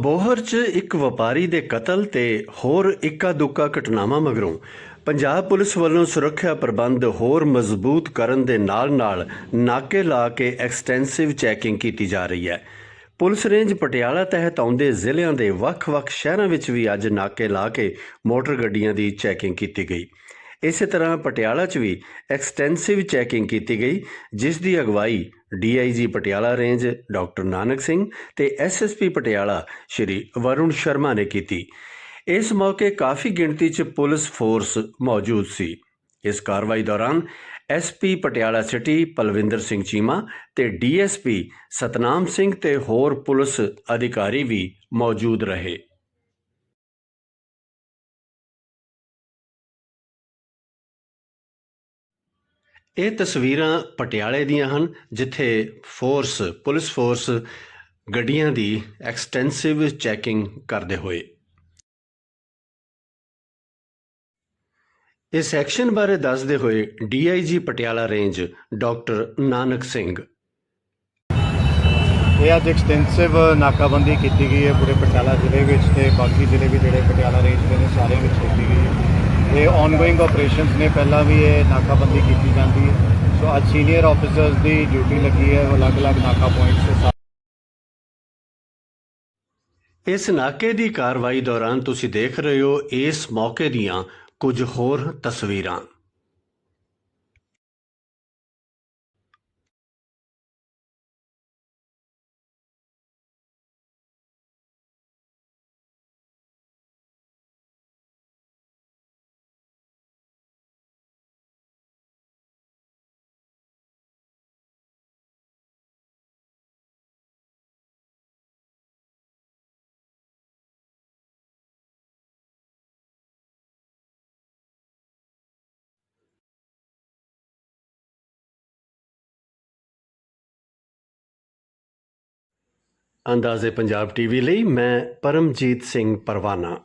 ਅਬੋਹਰ 'ਚ ਇੱਕ ਵਪਾਰੀ ਦੇ ਕਤਲ ਤੇ ਹੋਰ ਇੱਕਾ ਦੁੱਕਾ ਘਟਨਾਵਾਂ ਮਗਰੋਂ ਪੰਜਾਬ ਪੁਲਿਸ ਵੱਲੋਂ ਸੁਰੱਖਿਆ ਪ੍ਰਬੰਧ ਹੋਰ ਮਜ਼ਬੂਤ ਕਰਨ ਦੇ ਨਾਲ-ਨਾਲ ਨਾਕੇ ਲਾ ਕੇ ਐਕਸਟੈਂਸਿਵ ਚੈਕਿੰਗ ਕੀਤੀ ਜਾ ਰਹੀ ਹੈ। ਪੁਲਿਸ ਰੇਂਜ ਪਟਿਆਲਾ ਤਹਿਤ ਆਉਂਦੇ ਜ਼ਿਲ੍ਹਿਆਂ ਦੇ ਵੱਖ-ਵੱਖ ਸ਼ਹਿਰਾਂ ਵਿੱਚ ਵੀ ਅੱਜ ਨਾਕੇ ਲਾ ਕੇ ਮੋਟਰ ਗੱਡੀਆਂ ਦੀ ਚੈਕਿੰਗ ਕੀਤੀ ਗਈ। ਇਸੇ ਤਰ੍ਹਾਂ ਪਟਿਆਲਾ 'ਚ ਵੀ ਐਕਸਟੈਂਸਿਵ ਚੈਕਿੰਗ ਕੀਤੀ ਗਈ, ਜਿਸ ਦੀ ਅਗਵਾਈ DIG Patiala range doctor Nanak Singh ਤੇ ਐਸਐਸਪੀ ਪਟਿਆਲਾ ਸ਼੍ਰੀ ਵਰੁਣ ਸ਼ਰਮਾ ਨੇ ਕੀਤੀ। ਇਸ ਮੌਕੇ ਕਾਫੀ ਗਿਣਤੀ 'ਚ ਪੁਲਿਸ ਫੋਰਸ ਮੌਜੂਦ ਸੀ। ਇਸ ਕਾਰਵਾਈ ਦੌਰਾਨ ਐਸਪੀ ਪਟਿਆਲਾ ਸਿਟੀ, ਪਲਵਿੰਦਰ ਸਿੰਘ ਚੀਮਾ ਤੇ ਡੀਐਸਪੀ ਸਤਨਾਮ ਸਿੰਘ ਤੇ ਹੋਰ ਪੁਲਿਸ ਅਧਿਕਾਰੀ ਵੀ ਮੌਜੂਦ ਰਹੇ। ਇਹ ਤਸਵੀਰਾਂ ਪਟਿਆਲੇ ਦੀਆਂ ਹਨ, ਜਿੱਥੇ ਫੋਰਸ ਪੁਲਿਸ ਫੋਰਸ ਗੱਡੀਆਂ ਦੀ ਐਕਸਟੈਂਸਿਵ ਚੈਕਿੰਗ ਕਰਦੇ ਹੋਏ। ਇਸ ਐਕਸ਼ਨ ਬਾਰੇ ਦੱਸਦੇ ਹੋਏ DIG Patiala range doctor Nanak Singh. ਇਹ ਅੱਜ ਐਕਸਟੈਂਸਿਵ ਨਾਕਾਬੰਦੀ ਕੀਤੀ ਗਈ ਹੈ ਪੂਰੇ ਪਟਿਆਲਾ ਜ਼ਿਲ੍ਹੇ ਵਿੱਚ ਤੇ ਬਾਕੀ ਜ਼ਿਲ੍ਹੇ ਵੀ ਜਿਹੜੇ ਪਟਿਆਲਾ ਰੇਂਜ ਦੇ ਨੇ ਸਾਰਿਆਂ ਹੈ ਆਪਰੇਸ਼ਨਸ ਨੇ, ਪਹਿਲਾਂ ਵੀ ਇਹ ਨਾਕਾਬੰਦੀ ਕੀਤੀ ਜਾਂਦੀ ਹੈ। ਸੋ ਅੱਜ ਸੀਨੀਅਰ ਆਫੀਸਰਸ ਦੀ ਡਿਊਟੀ ਲੱਗੀ ਹੈ ਅਲੱਗ-ਅਲੱਗ ਨਾਕਾ ਪੁਆਇੰਟਸ ਤੇ ਇਸ ਨਾਕੇ ਦੀ ਕਾਰਵਾਈ ਦੌਰਾਨ ਤੁਸੀਂ ਦੇਖ ਰਹੇ ਹੋ ਇਸ ਮੌਕੇ ਦੀਆਂ ਕੁਝ ਹੋਰ ਤਸਵੀਰਾਂ। ਅੰਦਾਜ਼ੇ ਪੰਜਾਬ ਟੀਵੀ ਲਈ ਮੈਂ ਪਰਮਜੀਤ ਸਿੰਘ ਪਰਵਾਨਾ।